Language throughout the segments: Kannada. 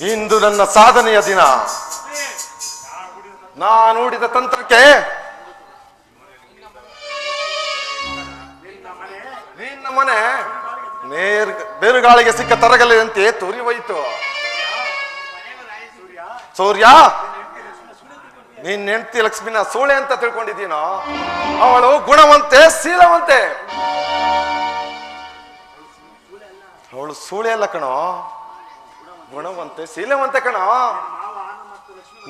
ಇಂದು ನನ್ನ ಸಾಧನೆಯ ದಿನ. ನಾನು ಹೂಡಿದ ತಂತ್ರಕ್ಕೆ ನಿನ್ನ ಮನೆ ನೇರ್ ಬೇರುಗಾಳಿಗೆ ಸಿಕ್ಕ ತರಗಲಿದಂತೆ ತುರಿ ಹೋಯ್ತು ಸೂರ್ಯ ನಿನ್ನ ಹೆಂಡತಿ ಲಕ್ಷ್ಮಿನ ಸೂಳೆ ಅಂತ ತಿಳ್ಕೊಂಡಿದ್ದೀನೋ? ಅವಳು ಗುಣವಂತೆ, ಶೀಲವಂತೆ. ಅವಳು ಸೂಳೆ ಅಲ್ಲ ಕಣೋ. ಗುಣವಂತೆ, ಶೀಲವಂತೆ ಕಣ.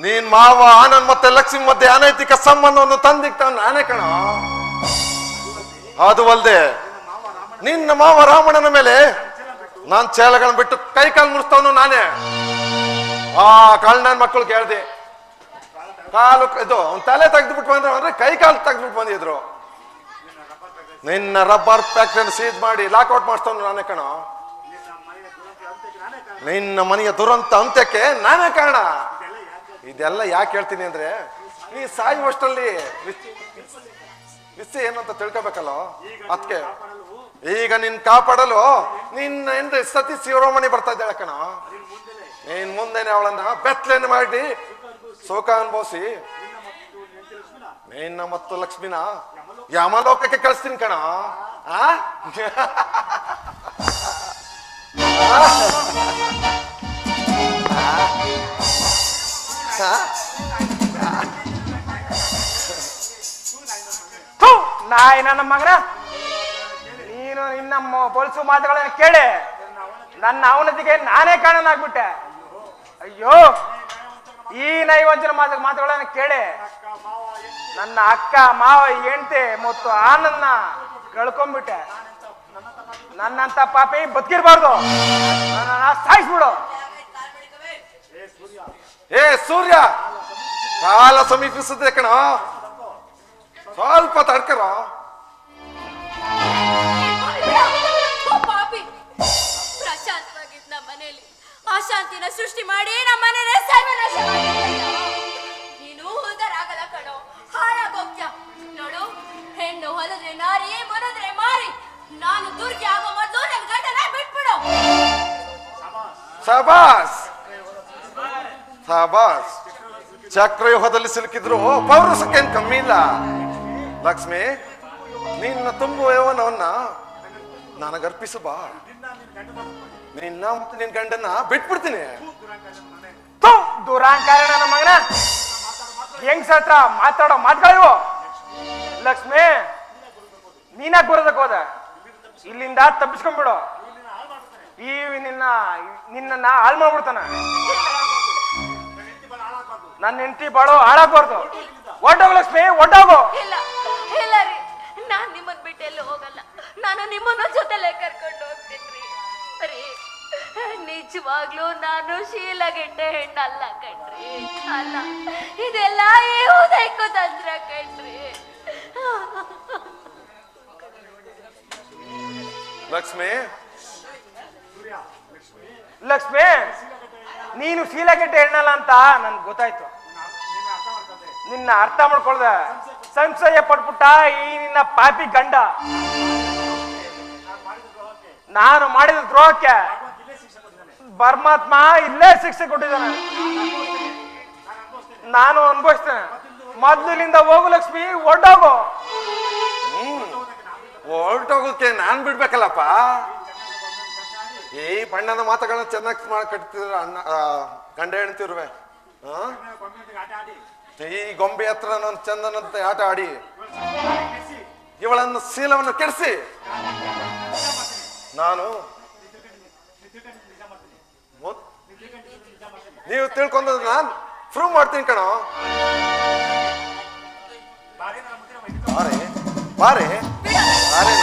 ನೀನ್ ಮಾವ, ಆನಂದ್ ಮತ್ತೆ ಲಕ್ಷ್ಮಿ ಮಧ್ಯೆ ಅನೈತಿಕ ಸಂಬಂಧವನ್ನು ತಂದಿಕ್ತ ನಾನೇ ಕಣ. ಅದು ಅಲ್ದೆ, ನಿನ್ನ ಮಾವ ರಾವಣನ ಮೇಲೆ ನಾನ್ ಚೇಲಗಳನ್ನ ಬಿಟ್ಟು ಕೈ ಕಾಲು ಮುಡಿಸ್ತವನು ನಾನೇ. ಆ ಕಳ್ಳನ ಮಕ್ಕಳು ಕೇಳ್ದೆ ಕಾಲು ಇದು ಅವ್ನ ತಲೆ ತೆಗೆದು ಬಿಟ್ಟು ಬಂದ್ರು ಅಂದ್ರೆ ಕೈ ಕಾಲು ತೆಗೆದು ಬಿಟ್ಟು ಬಂದಿದ್ರು. ನಿನ್ನ ರಬ್ಬರ್ ಫ್ಯಾಕ್ಟ್ರಿ ಸೀಜ್ ಮಾಡಿ ಲಾಕ್ಔಟ್ ಮಾಡಿಸ್ತವನು ನಾನೇ ಕಣ. ನಿನ್ನ ಮನೆಯ ದುರಂತ ಅಂತ್ಯಕ್ಕೆ ನಾನೇ ಕಾರಣ. ಇದೆಲ್ಲ ಯಾಕೆ ಹೇಳ್ತೀನಿ ಅಂದ್ರೆ ನೀ ಸಾಯುವಷ್ಟರಲ್ಲಿ ವಿಷಯ ಏನು ಅಂತ ತಿಳ್ಕೊಬೇಕಲ್ಲ? ಅದಕ್ಕೆ ಈಗ ನಿನ್ ಕಾಪಾಡಲು ನಿನ್ನ ಎಂದ್ರೆ ಸತಿ ಶಿವರಾಮಣಿ ಬರ್ತಾ ಇದ್ದಾಳೆ ಕಣ. ನೀನ್ ಮುಂದೆನೆ ಅವಳನ್ನ ಬೆತ್ತಲೆಯನ್ನು ಮಾಡಿ ಶೋಕ ಅನುಭವಿಸಿ. ನಿನ್ನ ಮತ್ತು ಲಕ್ಷ್ಮಿನ ಯಮಲೋಕಕ್ಕೆ ಕಳಿಸ್ತೀನಿ ಕಣ. ಆ? ನಾಯಿ ನನ್ನ ಮಗನ. ನೀನು ನಿನ್ನ ಪೊಲೀಸು ಮಾತುಗಳನ್ನು ಕೇಳಿ. ನನ್ನ ಅವನತಿಗೆ ನಾನೇ ಕಾಣನಾಗ್ಬಿಟ್ಟೆ ಅಯ್ಯೋ, ಈ ನೈವಂಚನ ಮಾತು ಮಾತುಗಳನ್ನು ಕೇಳಿ. ನನ್ನ ಅಕ್ಕ, ಮಾವ, ಹೆಂಡತಿ ಮತ್ತು ಆನನ್ನ ಕಳ್ಕೊಂಡ್ಬಿಟ್ಟೆ ನನ್ನಂತ ಪಾಪಿ ಬದುಕಿರ್ಬಾರ್ದು. ನನ್ನ ಸಾಯಿಸ್ಬಿಡು. ಏ ಸೂರ್ಯ! ಕಾಲ ಸಮೀಪಿಸುತ್ತೆ ಕಣ. ಸ್ವಲ್ಪ ತಡ್ಕರ. ಪಾಪಿ ಪ್ರಶಾಂತವಾಗಿದ್ದ ನಮ್ಮ ಮನೆಯಲ್ಲಿ ಅಶಾಂತಿನ ಸೃಷ್ಟಿ ಮಾಡಿ ನಮ್ಮ ಮನೇನೆ ಸರ್ವನಾಶ. ನೀನು ಉದರಾಗಲ್ಲ ಕಣೋ. ಹಾಳಾಗೋಗ್ತ್ಯ? ನೋಡು ಹೆಣ್ಣು ಹೊಲದ್ರೆ ನಾರಿ ಮನದ್ರೆ ಮಾರಿ. ನಾನು ದುರ್ಗಿ ಆಗೋ ಮೊದಲು ನನ್ನ ಗಂಡನ ಬಿಟ್ಬಿಡು. ಸಬಾಸ್ ಸಬಾಸ್. ಚಕ್ರವ್ಯೂಹದಲ್ಲಿ ಸಿಲುಕಿದ್ರು ಪೌರಸಕ್ಕೇನ್ ಕಮ್ಮಿ ಇಲ್ಲ. ಲಕ್ಷ್ಮಿ, ನಿನ್ನ ತುಂಬುವ ಯೌವನವನ್ನ ನನಗರ್ಪಿಸು ಬಾ. ನಿನ್ನ ಮತ್ತು ನಿನ್ ಗಂಡನ್ನ ಬಿಟ್ಬಿಡ್ತೀನಿ. ದುರಾಂಕಾರ ನನ್ನ ಮಗನ. ಹೆಂಗ್ ಸತ್ರ ಮಾತಾಡೋ ಮಾತುಗಳಿವು. ಲಕ್ಷ್ಮಿ ನೀನಾಗ ಬರೋದಕ್ಕೆ ಹೋದ. ಇಲ್ಲಿಂದ ತಪ್ಪಿಸ್ಕೊಂಡ್ಬಿಡು. ಈ ನಿನ್ನ ನಿನ್ನ ಹಾಳು ಮಾಡ್ಬಿಡ್ತಾನ. ನನ್ನ ಹೆಂಡತಿ ಬಾಳೋ ಹಾಳಾಗ್ಬಾರ್ದು. ಒಡ್ಡೋಗು ಲಕ್ಷ್ಮಿ ಒಡ್ಡೋಗು. ಇಲ್ಲ ಇಲ್ಲ ರೀ. ನಾನ್ ನಿಮ್ಮನ್ ಬಿಟ್ಟು ಎಲ್ಲೂ ಹೋಗಲ್ಲ. ನಾನು ನಿಮ್ಮನ್ನ ಜೊತೆಲೆ ಕರ್ಕೊಂಡು ಹೋಗ್ತೀನಿ ರೀ ನಿಜವಾಗ್ಲೂ ನಾನು ಶೀಲಗೆಡ್ಡೆ ಹೆಣ್ಣಲ್ಲ ಕಣ್ರಿ. ಅಲ್ಲ ಇದೆಲ್ಲ ಈ ಉದಯಕ್ಕೂ ತಂತ್ರ ಕಣ್ರಿ. ಲಕ್ಷ್ಮಿ. ಲಕ್ಷ್ಮಿ. ನೀನು ಶೀಲಗೆಡ್ಡೆ ಹೆಣ್ಣಲ್ಲ ಅಂತ ನನ್ಗೆ ಗೊತ್ತಾಯ್ತು. ನಿನ್ನ ಅರ್ಥ ಮಾಡ್ಕೊಳ್ದ. ಸಂಶಯ ಪಟ್ಬಿಟ್ಟ ಈ ನಿನ್ನ ಪಾಪಿ ಗಂಡ. ನಾನು ಮಾಡಿದ ದ್ರೋಹಕ್ಕೆ ಪರಮಾತ್ಮ ಇಲ್ಲೇ ಶಿಕ್ಷೆ ಕೊಟ್ಟಿದ್ದಾನೆ. ನಾನು ಅನುಭವಿಸ್ತೇನೆ. ಮೊದ್ಲಿನಿಂದ ಹೋಗು ಲಕ್ಷ್ಮಿ, ಹೊರಟೋಗು. ಹೊರಟೋಗೋಕೆ ನಾನು ಬಿಡ್ಬೇಕಲ್ಲಪ್ಪ. ಈ ಬಣ್ಣದ ಮಾತುಗಳನ್ನ ಚೆನ್ನಾಗಿ ಮಾಡಿ ಕಟ್ತಿದ್ರ ಅಣ್ಣ ಗಂಡ ಹೆಣ್ತಿರುವೆ? ಈ ಗೊಂಬೆ ಹತ್ರ ನಾನು ಚಂದನಂತೆ ಆಟ ಆಡಿ. ಇವಳನ್ನು ಶೀಲವನ್ನು ಕೆಡಿಸಿ. ನಾನು ನೀವು ತಿಳ್ಕೊಂಡ್ ನಾನು ಪ್ರೂವ್ ಮಾಡ್ತೀನಿ ಕಣೋ. ಬಾರಿ, ಬಾರೆ ಬಾರೆ